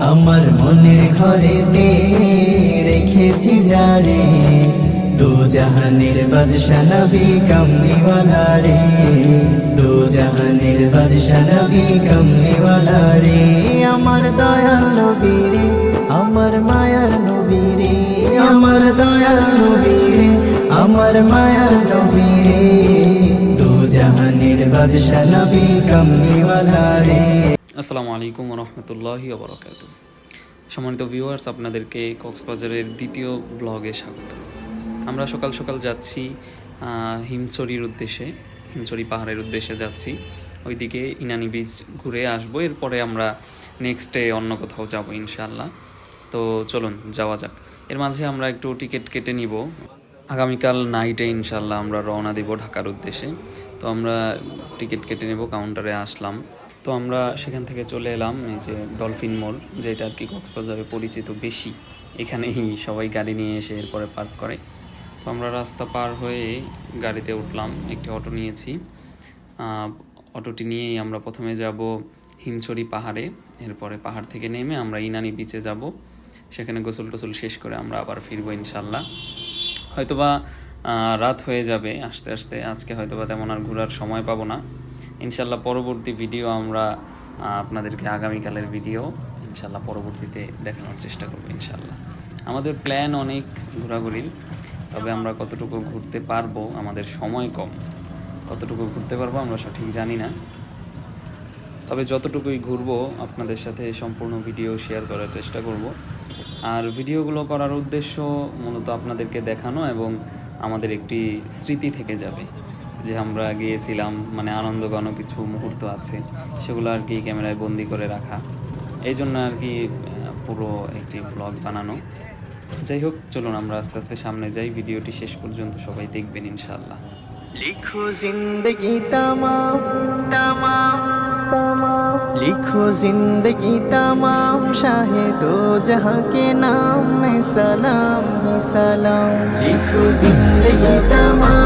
আমার মনের ঘরেতে রেখেছি জারে দু জাহানের বাদশা নবী কমলিওয়ালা রে দু জাহানের বাদশা নবী কমলিওয়ালা রে। আমার দয়াল নবী রে, আমার মায়ার নবী রে, আমার দয়াল নবী রে, আমার মায়ার নবী রে। দু জাহানের বাদশা নবী কমলিওয়ালা রে। আসসালামু আলাইকুম রহমতুল্লাহি ওবরাকাত সম্মানিত ভিউয়ার্স আপনাদেরকে কক্সবাজারের দ্বিতীয় ব্লগে স্বাগত। আমরা সকাল সকাল যাচ্ছি হিমছড়ির উদ্দেশ্যে, হিমছড়ি পাহাড়ের উদ্দেশ্যে যাচ্ছি। ওইদিকে ইনানি বিচ ঘুরে আসব, এরপরে আমরা নেক্সট ডে অন্য কোথাও যাব ইনশাল্লাহ তো চলুন, যাওয়া যাক। এর মাঝে আমরা একটু টিকিট কেটে নিব। আগামীকাল নাইটে ইনশাল্লাহ আমরা রওনা দেব ঢাকার উদ্দেশ্যে। তো আমরা টিকিট কেটে নেব কাউন্টারে আসলাম। তো আমরা সেখান থেকে চলে এলাম, এই যে ডলফিন মোড় যেটা আর কি কক্সবাজারে পরিচিত বেশি। এখানেই সবাই গাড়ি নিয়ে এসে এরপরে পার্ক করে। তো আমরা রাস্তা পার হয়ে গাড়িতে উঠলাম, একটি অটো নিয়েছি। অটোটি নিয়েই আমরা প্রথমে যাব হিমছড়ি পাহাড়ে। এরপরে পাহাড় থেকে নেমে আমরা ইনানি বিচে যাব। সেখানে গোসল টোসল শেষ করে আমরা আবার ফিরবো ইনশাল্লাহ হয়তোবা রাত হয়ে যাবে আস্তে আস্তে। আজকে হয়তোবা তেমন আর ঘোরার সময় পাবো না। ইনশাল্লাহ পরবর্তী ভিডিও আমরা আপনাদেরকে আগামীকালের ভিডিও ইনশাল্লাহ পরবর্তীতে দেখানোর চেষ্টা করব ইনশাল্লাহ আমাদের প্ল্যান অনেক ঘোরাঘুরির তবে আমরা কতটুকু ঘুরতে পারব, আমাদের সময় কম। কতটুকু ঘুরতে পারব আমরা সঠিক জানি না। তবে যতটুকুই ঘুরবো, আপনাদের সাথে সম্পূর্ণ ভিডিও শেয়ার করার চেষ্টা করব। আর ভিডিওগুলো করার উদ্দেশ্য মূলত আপনাদেরকে দেখানো এবং আমাদের একটি স্মৃতি থেকে যাবে। যে আমরা গিয়েছিলাম মানে আনন্দঘন কিছু মুহূর্ত আছে, সেগুলো আর কি ক্যামেরায় বন্দি করে রাখা। এই জন্য আর কি পুরো একটি ব্লগ বানানো। যাই হোক, চলুন আমরা আস্তে আস্তে সামনে যাই। ভিডিওটি শেষ পর্যন্ত সবাই দেখবেন ইনশাল্লাহ লিখো জিন্দগি তামাম তামাম। লিখো জিন্দগি তামাম, শাহে দো জাহাঁ কে নাম সালাম সালাম। লিখো জিন্দগি তামাম।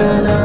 i don't Sana.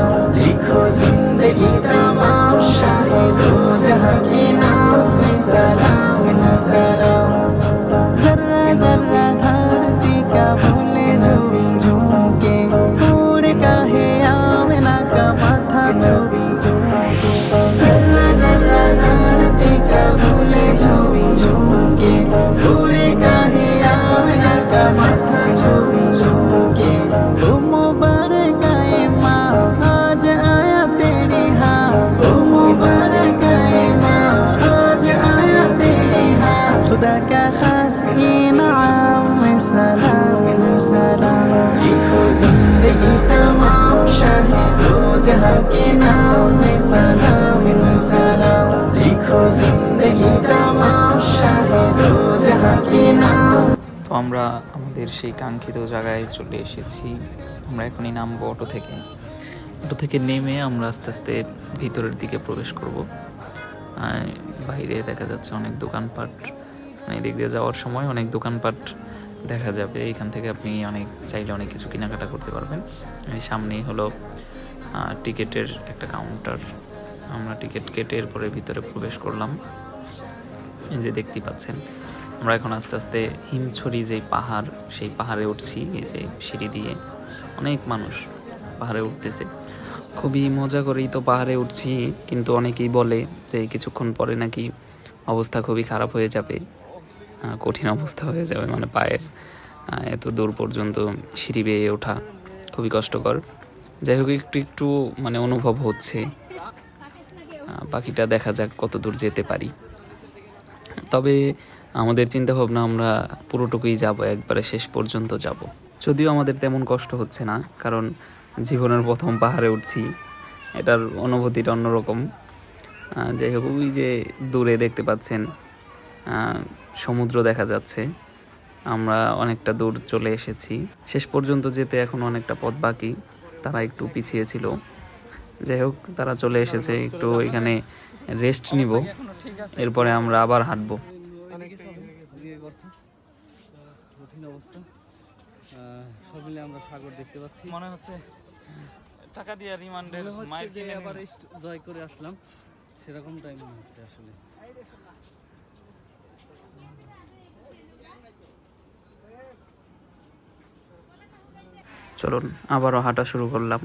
के नाम में सलाम में सलाम लिखो जिंदगी तमाम शाहिदो जहां के नाम তো আমরা আমাদের সেই কাঙ্ক্ষিত জায়গায় চলে এসেছি আমরা এখনই নামবো অটো থেকে অটো থেকে নেমে আমরা আস্তে আস্তে ভিতরের দিকে প্রবেশ করব আর বাইরে দেখা যাচ্ছে অনেক দোকানপাট মানে এদিক দিয়ে যাওয়ার সময় অনেক দোকানপাট দেখা যাবে এখান থেকে আপনি অনেক চাইলে অনেক কিছু কেনাকাটা করতে পারবেন এই সামনেই হলো আহ, টিকিটের একটা কাউন্টার আমরা টিকিট কেটে এরপরে ভিতরে প্রবেশ করলাম। এই যে দেখতে পাচ্ছেন, আমরা এখন আস্তে আস্তে হিমছড়ি যেই পাহাড়, সেই পাহাড়ে উঠছি, এই যে সিঁড়ি দিয়ে। অনেক মানুষ পাহাড়ে উঠতেছে। খুবই মজা করেই তো পাহাড়ে উঠছি, কিন্তু অনেকেই বলে যে কিছুক্ষণ পরে নাকি অবস্থা খুবই খারাপ হয়ে যাবে। কঠিন অবস্থা হয়ে যাবে মানে পায়ের এত দূর পর্যন্ত সিঁড়ি বেয়ে ওঠা খুবই কষ্টকর। যাই হোক, একটু একটু মানে অনুভব হচ্ছে। বাকিটা দেখা যাক কত দূর যেতে পারি। তবে আমাদের চিন্তা ভাবনা আমরা পুরোটুকুই যাব, একবারে শেষ পর্যন্ত যাব। যদিও আমাদের তেমন কষ্ট হচ্ছে না, কারণ জীবনের প্রথম পাহাড়ে উঠছি। এটার অনুভূতিটা অন্যরকম। যাই হোক, ওই যে দূরে দেখতে পাচ্ছেন সমুদ্র দেখা যাচ্ছে। আমরা অনেকটা দূর চলে এসেছি। শেষ পর্যন্ত যেতে এখন অনেকটা পথ বাকি। তারা একটু পিছিয়ে ছিল। যাই হোক তারা চলে এসেছে একটু এখানে রেস্ট নিব। এরপরে আমরা আবার হাঁটবো। সব মিলে আমরা সাগর দেখতে পাচ্ছি মনে হচ্ছে টাকা দিয়ে রিমান্ডের মাইর কিনে আবার নিলাম। জয় করে আসলাম। সেরকম টাইম মনে হচ্ছে আসলে। চলুন আবারও হাঁটা শুরু করলাম।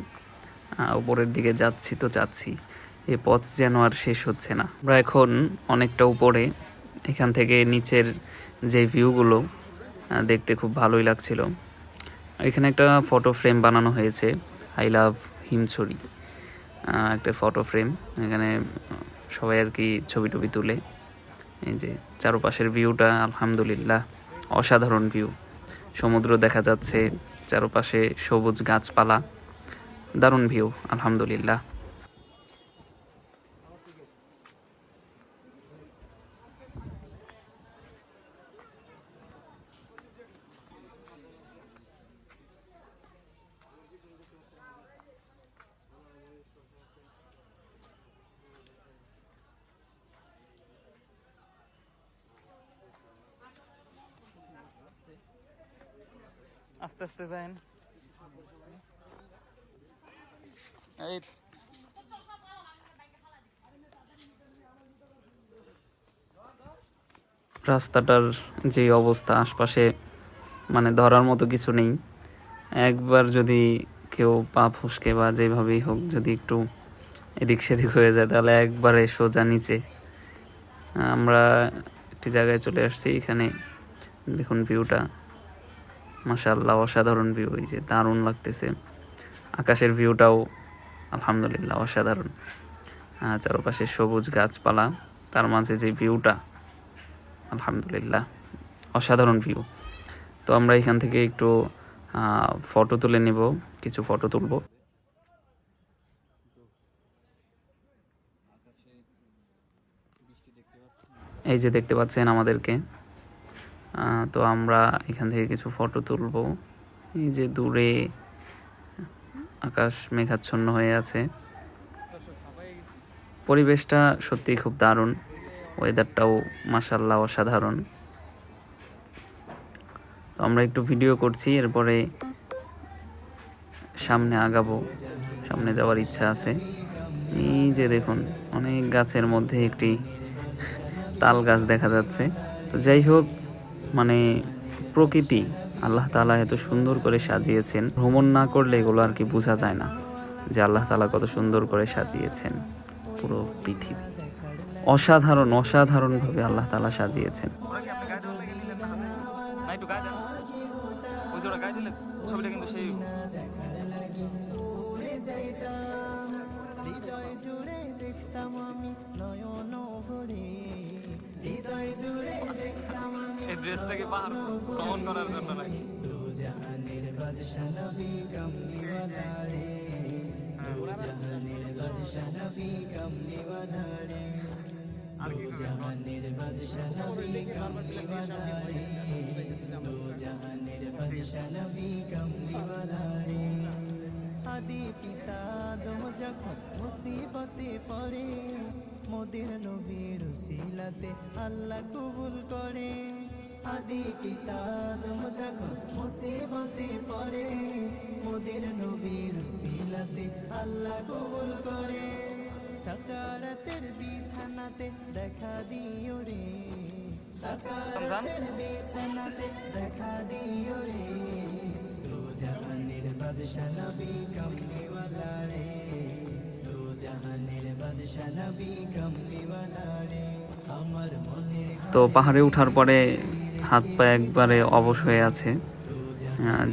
উপরের দিকে যাচ্ছি তো যাচ্ছি। এই পথ যেন আর শেষ হচ্ছে না। আমরা এখন অনেকটা উপরে। এখান থেকে নিচের যে ভিউগুলো দেখতে খুব ভালোই লাগছিল। এখানে একটা ফটো ফ্রেম বানানো হয়েছে। I love Himchhari. একটা ফটো ফ্রেম। এখানে সবাই আর কি ছবি টবি তুলে। এই যে চারপাশের ভিউটা, আলহামদুলিল্লাহ, অসাধারণ ভিউ। সমুদ্র দেখা যাচ্ছে। চারপাশে সবুজ গাছপালা। দারুণ ভিউ আলহামদুলিল্লাহ। আস্তে আস্তে যায়েন এই রাস্তাটার যে অবস্থা আশপাশে মানে ধরার মতো কিছু নেই। একবার যদি কেউ পা ফুসকে বা যেভাবেই হোক যদি একটু এদিক সেদিক হয়ে যায় তাহলে একবারে সোজা নিচে। আমরা একটি জায়গায় চলে আসছি এখানে। দেখুন ভিউটা। মাশাল্লাহ অসাধারণ ভিউ এই যে দারুণ লাগতেছে। আকাশের ভিউটাও আলহামদুলিল্লাহ অসাধারণ। চারপাশে সবুজ গাছপালা, তার মাঝে যে ভিউটা আলহামদুলিল্লাহ, অসাধারণ ভিউ তো আমরা এখান থেকে একটু ফটো তুলে নেব, কিছু ফটো তুলব। এই যে দেখতে পাচ্ছেন আমাদেরকে তো আমরা এখান থেকে কিছু ফটো তুলব। এই যে দূরে আকাশ মেঘাচ্ছন্ন হয়ে আছে। পরিবেশটা সত্যিই খুব দারুণ। ওয়েদারটাও মাসাল্লাহ অসাধারণ। তো আমরা একটু ভিডিও করছি, এরপরে সামনে আগাবো। সামনে যাওয়ার ইচ্ছা আছে। এই যে দেখুন, অনেক গাছের মধ্যে একটি তাল গাছ দেখা যাচ্ছে। তো যাই হোক মানে প্রকৃতি, আল্লাহ তালা এত সুন্দর করে সাজিয়েছেন। ভ্রমণ না করলে এগুলো আর কি বোঝা যায় না যে আল্লাহ তালা কত সুন্দর করে সাজিয়েছেন পুরো পৃথিবী। অসাধারণ, অসাধারণভাবে আল্লাহ তালা সাজিয়েছেন। ছবিটা কিন্তু সেই ড্রেসটাকে পাহাড় ভ্রমণ করার জন্য নাকি? জাহানের বাদশা নবী কামনিওয়ালা রে দু জাহানের বাদশা নবী কামনিওয়ালা রে দু জাহানের বাদশা নবী কামনিওয়ালা রে দু জাহানের বাদশা নবী কামনিওয়ালা রে আদি পিতা দম যখন মুসিবতে পড়ে মোদের নবীর সিলাতে আল্লাহ কবুল করে। আদি পিতা দম যখন মুসিবতে পড়ে মোদের নবীর সিলাতে আল্লাহ কবুল করে। সকারাতের বিছানাতে দেখা দিও রে রমজান বিছানাতে দেখা দিও রে। দু জাহানের বাদশা নবী কমলিওয়ালা রে দু জাহানের বাদশা নবী কমলিওয়ালা রে। আমার মনের তো পাহাড়ে ওঠার পরে হাত পা একবারে অবশ হয়ে আছে।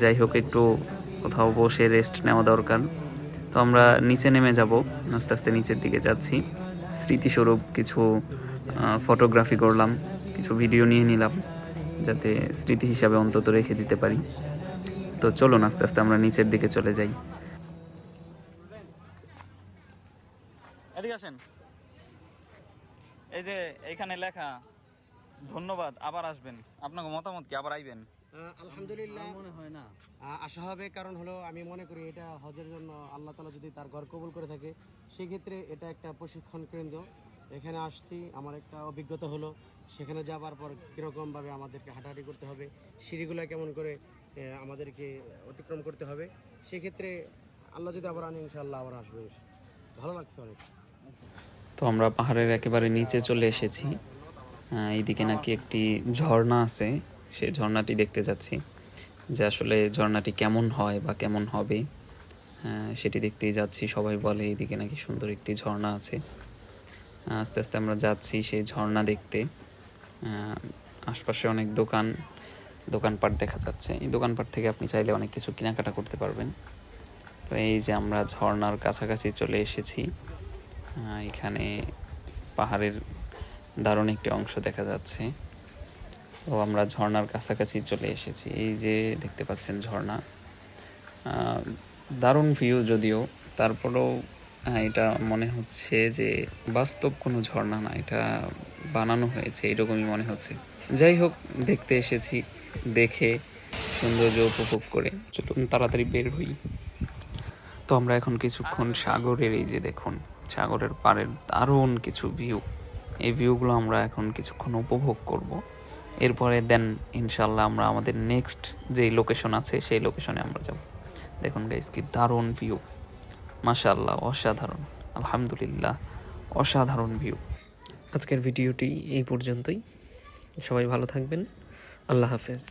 যাই হোক, একটু কোথাও বসে রেস্ট নেওয়া দরকার। তো আমরা নিচে নেমে যাব। আস্তে আস্তে নিচের দিকে যাচ্ছি। স্মৃতিস্বরূপ কিছু ফটোগ্রাফি করলাম, কিছু ভিডিও নিয়ে নিলাম, যাতে স্মৃতি হিসাবে অন্তত রেখে দিতে পারি। তো চলুন, আস্তে আস্তে আমরা নিচের দিকে চলে যাই। এই যে এইখানে লেখা ধন্যবাদ আবার আসবেন। আপনার মতামত কি? আবার আইবেন? আলহামদুলিল্লাহ। মনে হয় না। আশা হবে কারণ হলো আমি মনে করি এটা হজের জন্য আল্লাহ তালা যদি তার ঘর কবুল করে থাকে সেক্ষেত্রে এটা একটা প্রশিক্ষণ কেন্দ্র। এখানে আসছি আমার একটা অভিজ্ঞতা হলো সেখানে যাবার পর কীরকমভাবে আমাদেরকে হাঁটাহাঁটি করতে হবে সিঁড়িগুলো কেমন করে আমাদেরকে অতিক্রম করতে হবে সেক্ষেত্রে আল্লাহ যদি আবার আনি ইনশাআল্লাহ আবার আসব। ভালো লাগছে অনেক। তো আমরা পাহাড়ের একেবারে নিচে চলে এসেছি। এইদিকে নাকি একটি ঝর্ণা আছে। সেই ঝর্ণাটি দেখতে যাচ্ছি, যে আসলে ঝর্ণাটি কেমন হয় বা কেমন হবে। সেটি দেখতেই যাচ্ছি, সবাই বলে এইদিকে নাকি সুন্দর একটি ঝর্ণা আছে। আস্তে আস্তে আমরা যাচ্ছি সেই ঝর্ণা দেখতে। আশপাশে অনেক দোকান, দোকানপাট দেখা যাচ্ছে। এই দোকানপাট থেকে আপনি চাইলে অনেক কিছু কেনাকাটা করতে পারবেন। তো এই যে আমরা ঝর্ণার কাছাকাছি চলে এসেছি। এখানে পাহাড়ের দারুণ একটি অংশ দেখা যাচ্ছে। তো আমরা ঝর্ণার কাছাকাছি চলে এসেছি। এই যে দেখতে পাচ্ছেন ঝর্ণা। দারুণ ভিউ যদিও, তারপরেও এটা মনে হচ্ছে যে বাস্তব কোনো ঝর্ণা না, এটা বানানো হয়েছে, এরকমই মনে হচ্ছে। যাই হোক, দেখতে এসেছি, দেখে সৌন্দর্য উপভোগ করে। চলুন তাড়াতাড়ি বের হই। তো আমরা এখন কিছুক্ষণ সাগরের, এই যে দেখুন, সাগরের পাড়ের দারুণ কিছু ভিউ এই ভিউগুলো আমরা এখন কিছুক্ষণ উপভোগ করব। এরপরে দেন ইনশাল্লাহ আমরা আমাদের নেক্সট যেই লোকেশন আছে, সেই লোকেশনে আমরা যাব। দেখুন গাইস কি দারুণ ভিউ মাশাল্লাহ অসাধারণ। আলহামদুলিল্লাহ, অসাধারণ ভিউ আজকের ভিডিওটি এই পর্যন্তই। সবাই ভালো থাকবেন। আল্লাহ হাফেজ।